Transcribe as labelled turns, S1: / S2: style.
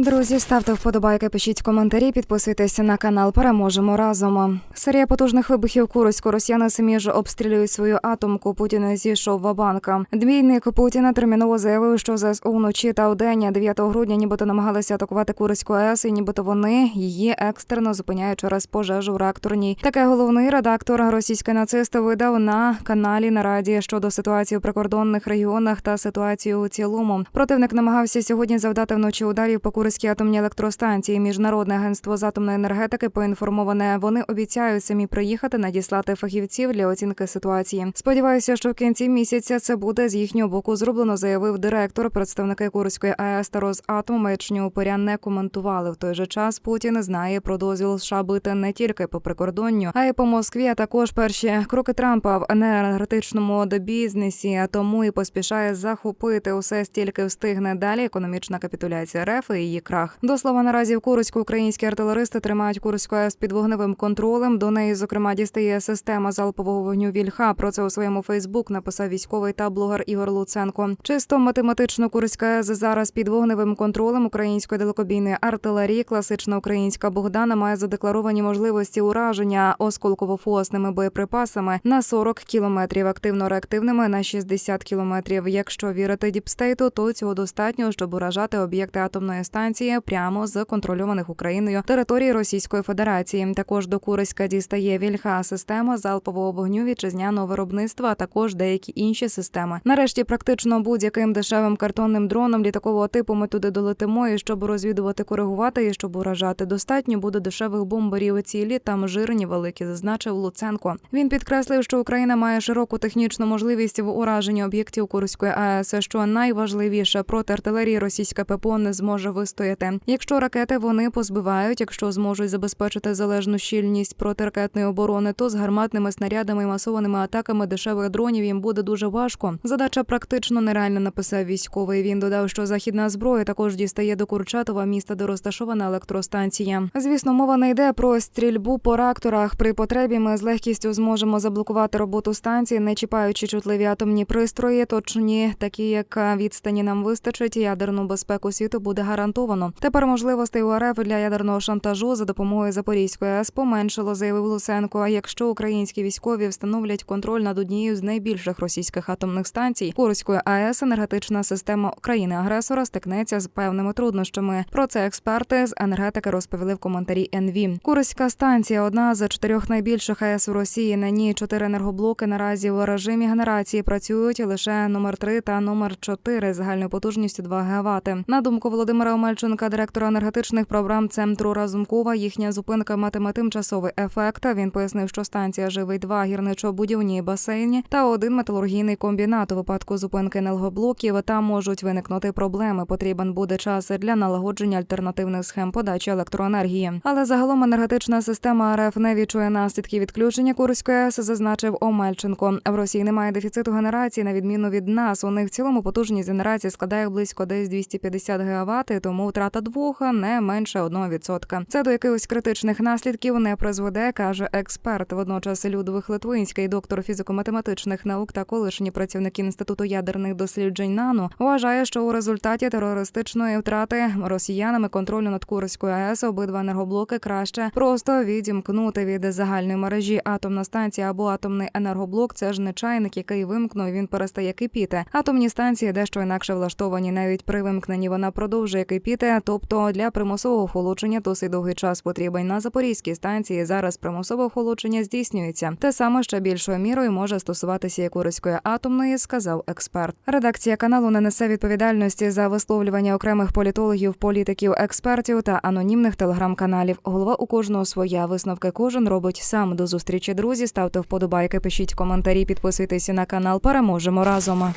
S1: Друзі, ставте вподобайки, пишіть коментарі, підписуйтеся на канал. Переможемо разом. Серія потужних вибухів Курську. Росіяни самі ж обстрілюють свою атомку. Путін зійшов в банка. Двійник Путіна терміново заявив, що ЗСУ вночі та вдень 9 грудня, нібито намагалися атакувати Курську АЕС, і нібито вони її екстрено зупиняють через пожежу в реакторній. Таке головний редактор російський нацист видав на каналі на раді щодо ситуації в прикордонних регіонах та ситуації у цілому. Противник намагався сьогодні завдати вночі ударів по Курській атомній електростанції. Міжнародне агентство з атомної енергетики поінформоване. Вони обіцяють самі приїхати надіслати фахівців для оцінки ситуації. Сподіваюся, що в кінці місяця це буде з їхнього боку зроблено, заявив директор. Представники Курської АЕС та Росатом маячню упоря не коментували. В той же час Путін знає про дозвіл США бити не тільки по прикордонню, а й по Москві. А також перші кроки Трампа в енергетичному бізнесі. А тому і поспішає захопити усе стільки встигне далі. Економічна капітуляція РФ і її крах. До слова наразі в Курську українські артилеристи тримають Курську АЕС під вогневим контролем. До неї, зокрема, дістає система залпового вогню Вільха. Про це у своєму Фейсбук написав військовий та блогер Ігор Луценко. Чисто математично Курська АЕС зараз під вогневим контролем української далекобійної артилерії. Класична українська Богдана має задекларовані можливості ураження осколково-фуосними боєприпасами на 40 кілометрів, активно-реактивними на 60 кілометрів. Якщо вірити Діпстейту, то цього достатньо, щоб уражати об'єкти атомної станції прямо з контрольованих Україною території Російської Федерації. Також до Курська дістає вільха система залпового вогню вітчизняного виробництва, а також деякі інші системи. Нарешті, практично будь-яким дешевим картонним дроном літакового типу ми туди долетимо, і щоб розвідувати, коригувати і щоб уражати. Достатньо буде дешевих бомберів. Цілі там жирні великі, зазначив Луценко. Він підкреслив, що Україна має широку технічну можливість в ураженні об'єктів Курської АЕС, що найважливіше проти артилерії російська ППО не зможе вистояти. Якщо ракети вони позбивають, якщо зможуть забезпечити залежну щільність протиракетної оборони, то з гарматними снарядами і масованими атаками дешевих дронів їм буде дуже важко. Задача практично нереальна, написав військовий. Він додав, що західна зброя також дістає до Курчатова, міста, де розташована електростанція. Звісно, мова не йде про стрільбу по реакторах. При потребі ми з легкістю зможемо заблокувати роботу станції, не чіпаючи чутливі атомні пристрої, точні такі, як відстані нам вистачить. Ядерну безпеку світу буде гарантовано. Тепер можливостей у РФ для ядерного шантажу за допомогою Запорізької АЕС поменшило, заявив Луценко. А якщо українські військові встановлять контроль над однією з найбільших російських атомних станцій, Курської АЕС енергетична система країни-агресора стикнеться з певними труднощами. Про це експерти з енергетики розповіли в коментарі НВ. Курська станція одна з чотирьох найбільших АЕС у Росії. На ній чотири енергоблоки наразі в режимі генерації працюють лише номер 3 та номер 4 загальною потужністю 2 ГВт. На думку Володимира Омельченка, директора енергетичних програм центру Разумкова, їхня зупинка матиме тимчасовий ефект. Він пояснив, що станція живить два гірничо-будівні басейні та один металургійний комбінат. У випадку зупинки енергоблоків там можуть виникнути проблеми. Потрібен буде час для налагодження альтернативних схем подачі електроенергії. Але загалом енергетична система РФ не відчує наслідки відключення Курської АЕС, зазначив Омельченко. В Росії немає дефіциту генерації на відміну від нас. У них в цілому потужність генерації складає близько десь 250 ГВт, тому втрата двох не менше 1%. Це до якихось критичних наслідків не призведе, каже експерт. Водночас Людвиг Литвинський, доктор фізико-математичних наук та колишній працівник інституту ядерних досліджень НАНО, вважає, що у результаті терористичної втрати росіянами контролю над Курською АЕС обидва енергоблоки краще просто відімкнути від загальної мережі. Атомна станція або атомний енергоблок це ж не чайник, який вимкнув. Він перестає кипіти. Атомні станції дещо інакше влаштовані. Навіть при вимкненні вона продовжує кипіти. Тобто для примусового охолодження досить довгий час потрібен на запорізькій станції. Зараз примусове охолодження здійснюється. Те саме ще більшою мірою може стосуватися і Курської атомної, сказав експерт. Редакція каналу не несе відповідальності за висловлювання окремих політологів, політиків, експертів та анонімних телеграм-каналів. Голова у кожного своя висновки кожен робить сам. До зустрічі друзі. Ставте вподобайки, пишіть коментарі, підписуйтесь на канал. Переможемо разом.